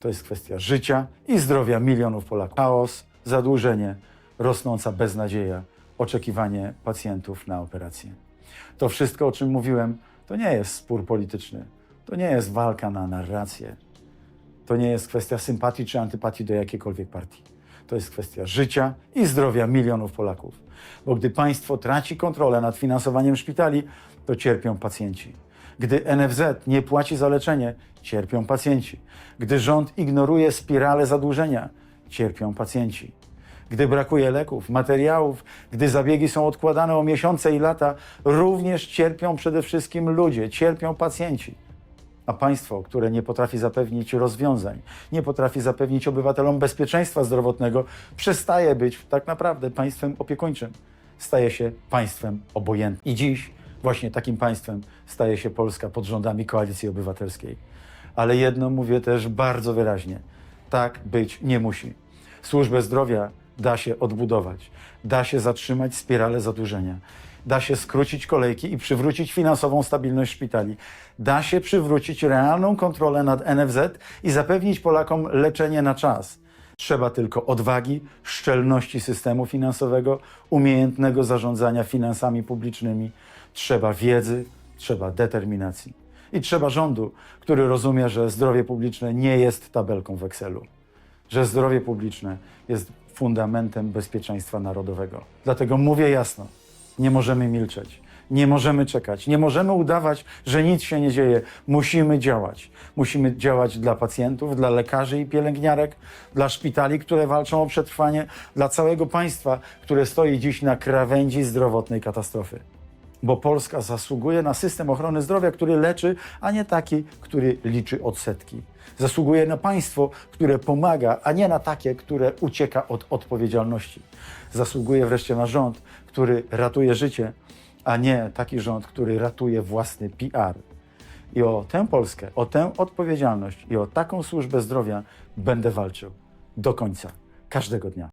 To jest kwestia życia i zdrowia milionów Polaków. Chaos, zadłużenie, rosnąca beznadzieja, oczekiwanie pacjentów na operację. To wszystko, o czym mówiłem, to nie jest spór polityczny. To nie jest walka na narrację. To nie jest kwestia sympatii czy antypatii do jakiejkolwiek partii. To jest kwestia życia i zdrowia milionów Polaków. Bo gdy państwo traci kontrolę nad finansowaniem szpitali, to cierpią pacjenci. Gdy NFZ nie płaci za leczenie, cierpią pacjenci. Gdy rząd ignoruje spiralę zadłużenia, cierpią pacjenci. Gdy brakuje leków, materiałów, gdy zabiegi są odkładane o miesiące i lata, również cierpią przede wszystkim ludzie, cierpią pacjenci. A państwo, które nie potrafi zapewnić rozwiązań, nie potrafi zapewnić obywatelom bezpieczeństwa zdrowotnego, przestaje być tak naprawdę państwem opiekuńczym. Staje się państwem obojętnym. I dziś właśnie takim państwem staje się Polska pod rządami Koalicji Obywatelskiej. Ale jedno mówię też bardzo wyraźnie: tak być nie musi. Służbę zdrowia da się odbudować, da się zatrzymać spiralę zadłużenia, da się skrócić kolejki i przywrócić finansową stabilność szpitali, da się przywrócić realną kontrolę nad NFZ i zapewnić Polakom leczenie na czas. Trzeba tylko odwagi, szczelności systemu finansowego, umiejętnego zarządzania finansami publicznymi. Trzeba wiedzy, trzeba determinacji. I trzeba rządu, który rozumie, że zdrowie publiczne nie jest tabelką w Excelu że zdrowie publiczne jest fundamentem bezpieczeństwa narodowego. Dlatego mówię jasno: nie możemy milczeć, nie możemy czekać, nie możemy udawać, że nic się nie dzieje. Musimy działać. Musimy działać dla pacjentów, dla lekarzy i pielęgniarek, dla szpitali, które walczą o przetrwanie, dla całego państwa, które stoi dziś na krawędzi zdrowotnej katastrofy bo Polska zasługuje na system ochrony zdrowia, który leczy, a nie taki, który liczy odsetki. Zasługuje na państwo, które pomaga, a nie na takie, które ucieka od odpowiedzialności. Zasługuje wreszcie na rząd, który ratuje życie, a nie taki rząd, który ratuje własny PR. I o tę Polskę, o tę odpowiedzialność i o taką służbę zdrowia będę walczył do końca, każdego dnia.